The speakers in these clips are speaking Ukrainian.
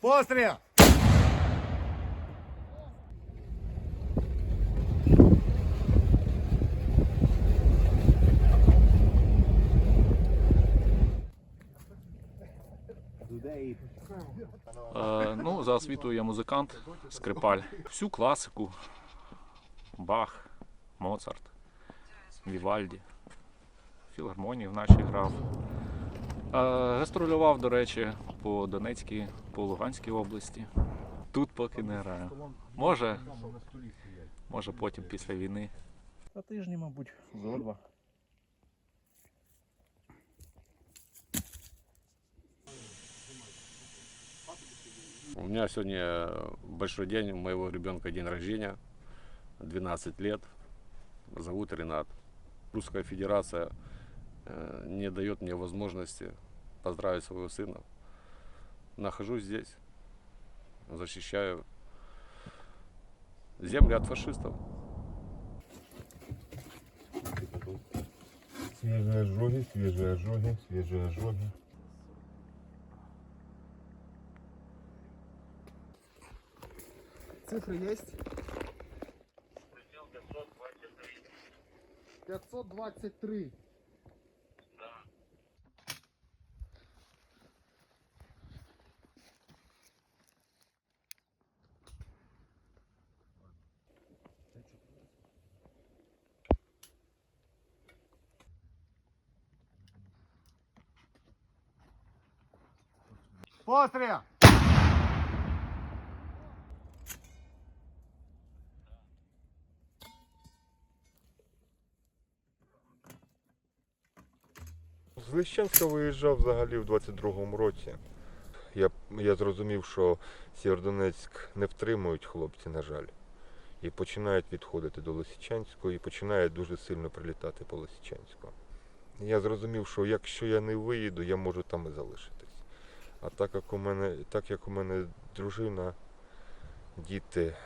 Постріл! Е, ну, за освітою я музикант, скрипаль. Всю класику. Бах, Моцарт, Вівальді. Філармонії в нашій грав. Е, гастролював, до речі, по Донецькій, по Луганській області. Тут поки не граю. Може, може потім після війни. За тижні, мабуть, зо два. У меня сегодня большой день, у моего ребенка день рождения, 12 лет, зовут Ренат. Русская Федерация э, не дает мне возможности поздравить своего сына. Нахожусь здесь, защищаю землю от фашистов. Свіжі ожоги, свіжі ожоги, свіжі ожоги. Цифры есть? 523. Постріл! З Лищанська виїжджав взагалі в 22-му році. Я, я зрозумів, що Сєвєродонецьк не втримують хлопці, на жаль. І починають відходити до Лисичанського і починає дуже сильно прилітати по Лисичанську. Я зрозумів, що якщо я не виїду, я можу там і залишитись. А так як у мене, так як у мене дружина, діти,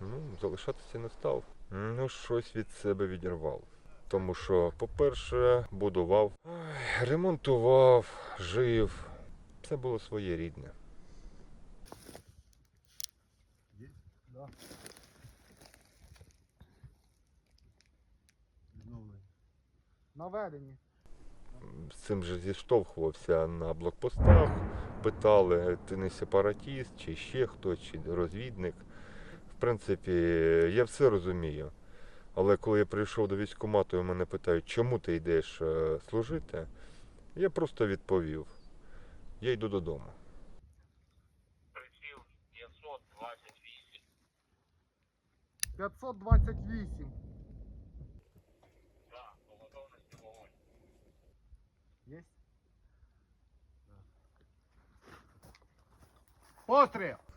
ну, залишатися не став. Ну, щось від себе відірвав. Тому що, по-перше, будував, ремонтував, жив. Це було своє рідне. Наведені. З цим же зіштовхувався на блокпостах, питали, ти не сепаратіст, чи ще хтось, чи розвідник. В принципі, я все розумію. Але коли я прийшов до військкомату і мене питають, чому ти йдеш е, служити, я просто відповів: я йду додому. Приціл 528. 528. Так, по готовності вогонь. Есть? Постріл!